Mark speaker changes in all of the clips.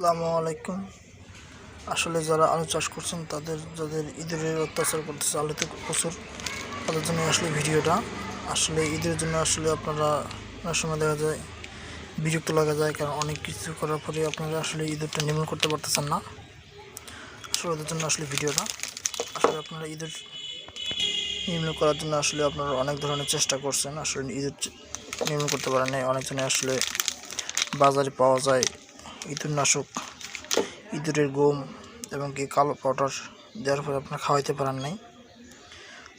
Speaker 1: আসসালামু আলাইকুম। আসলে যারা আলু চাষ করছেন, তাদের, যাদের ইঁদুরের অত্যাচার করতেছে আলুতে প্রচুর, তাদের জন্য আসলে ভিডিওটা। আসলে ঈদের জন্য আসলে আপনারা অনেক সময় দেখা যায় বিরক্ত লাগা যায়, কারণ অনেক কিছু করার পরে আপনারা আসলে ইঁদুরটা নির্মূল করতে পারতেছেন না। আসলে ওদের জন্য আসলে ভিডিওটা। আসলে আপনারা ঈদের নির্মূল করার জন্য আসলে আপনারা অনেক ধরনের চেষ্টা করছেন। আসলে ঈদের নির্মূল করতে পারেন অনেকজনে আসলে বাজারে পাওয়া যায়। ইঁদুর নাশক ইঁদুরের গম এবং কি কালো পাউডার দেওয়ার পরে আপনারা খাওয়াইতে পারেন নাই।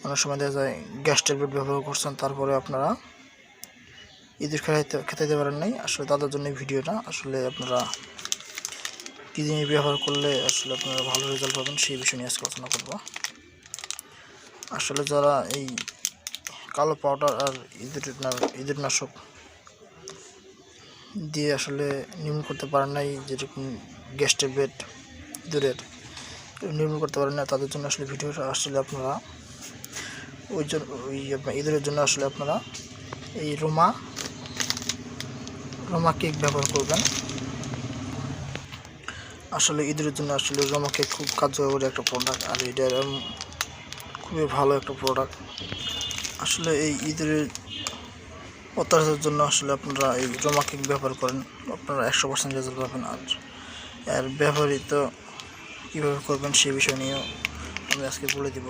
Speaker 1: অনেক সময় দেখা যায় গ্যাস ট্যাবলেট ব্যবহার করছেন, তারপরে আপনারা ইঁদুর খেলাইতে খেতে পারেন নাই। আসলে তাদের জন্য ভিডিওটা, আসলে আপনারা কী জিনিস ব্যবহার করলে আসলে আপনারা ভালো রেজাল্ট পাবেন সেই বিষয় নিয়ে আজকে আলোচনা করব। আসলে যারা এই কালো পাউডার আর ইঁদুর ইঁদুর নাশক দিয়ে আসলে নির্মূল করতে পারেন নাই যেরকম গ্যাস ট্যাবলেট ইঁদুরের নির্মূল করতে পারেন না তাদের জন্য আসলে ভিডিওটা আসলে আপনারা ওই জন্য ওই আপনার ইঁদুরের জন্য আসলে আপনারা এই রোমা রোমা কেক ব্যবহার করবেন। আসলে ইঁদুরের জন্য আসলে রোমা কেক খুব কার্যকরী একটা প্রোডাক্ট আর এটা খুবই ভালো একটা প্রোডাক্ট আসলে এই ইঁদুরের অত্যাচারের জন্য আসলে আপনারা এই রোমা কেক ব্যবহার করেন। আপনারা একশো পার্সেন্ট রেজাল্ট পাবেন। আর এর ব্যবহৃত কীভাবে করবেন সেই বিষয় নিয়েও আমি আজকে বলে দিব।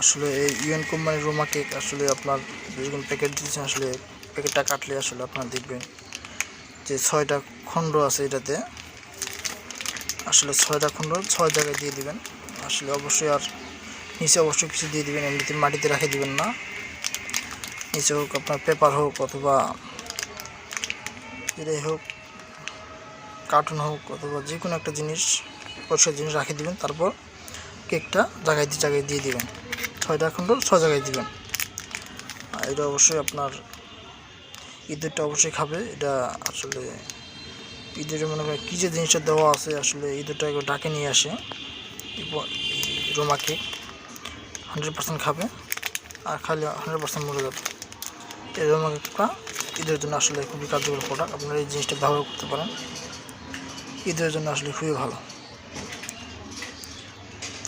Speaker 1: আসলে এই ইউএন কোম্পানির রোমা কেক আসলে আপনার যেরকম প্যাকেট দিয়েছেন আসলে প্যাকেটটা কাটলে আসলে আপনারা দেখবেন যে ছয়টা খণ্ড আছে এটাতে। আসলে ছয়টা খণ্ড ছয় জায়গায় দিয়ে দিবেন। আসলে অবশ্যই আর নিচে অবশ্যই কিছু দিয়ে দিবেন। এমনিতে মাটিতে রাখে দিবেন না। নিচে হোক আপনার পেপার হোক অথবা এটাই হোক কার্টুন হোক অথবা যে কোনো একটা জিনিস, পরিষ্কার জিনিস রাখে দিবেন, তারপর কেকটা জায়গায় দিয়ে জায়গায় দিয়ে দিবেন। ছয়টা খণ্ড ছয় জায়গায় দিবেন। এটা অবশ্যই আপনার ঈদেরটা অবশ্যই খাবে। এটা আসলে ঈদের মনে করেন কী যে জিনিসটা দেওয়া আছে, আসলে ঈদেরটা একবার ডাকে নিয়ে আসে। রোমা কেক হান্ড্রেড পার্সেন্ট খাবে। আর খালি হান্ড্রেড পার্সেন্ট মরে যাবে এই একটা ঈদের জন্য আসলে খুবই কার্যকর প্রোডাক্ট আপনারা এই জিনিসটা ব্যবহার করতে পারেন। ঈদের জন্য আসলে খুবই ভালো।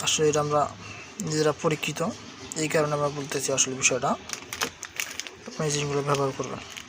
Speaker 1: আসলে এটা আমরা নিজেরা পরীক্ষিত। এই কারণে আমরা বলতেছি আসলে বিষয়টা। আপনি এই জিনিসগুলো ব্যবহার করবেন।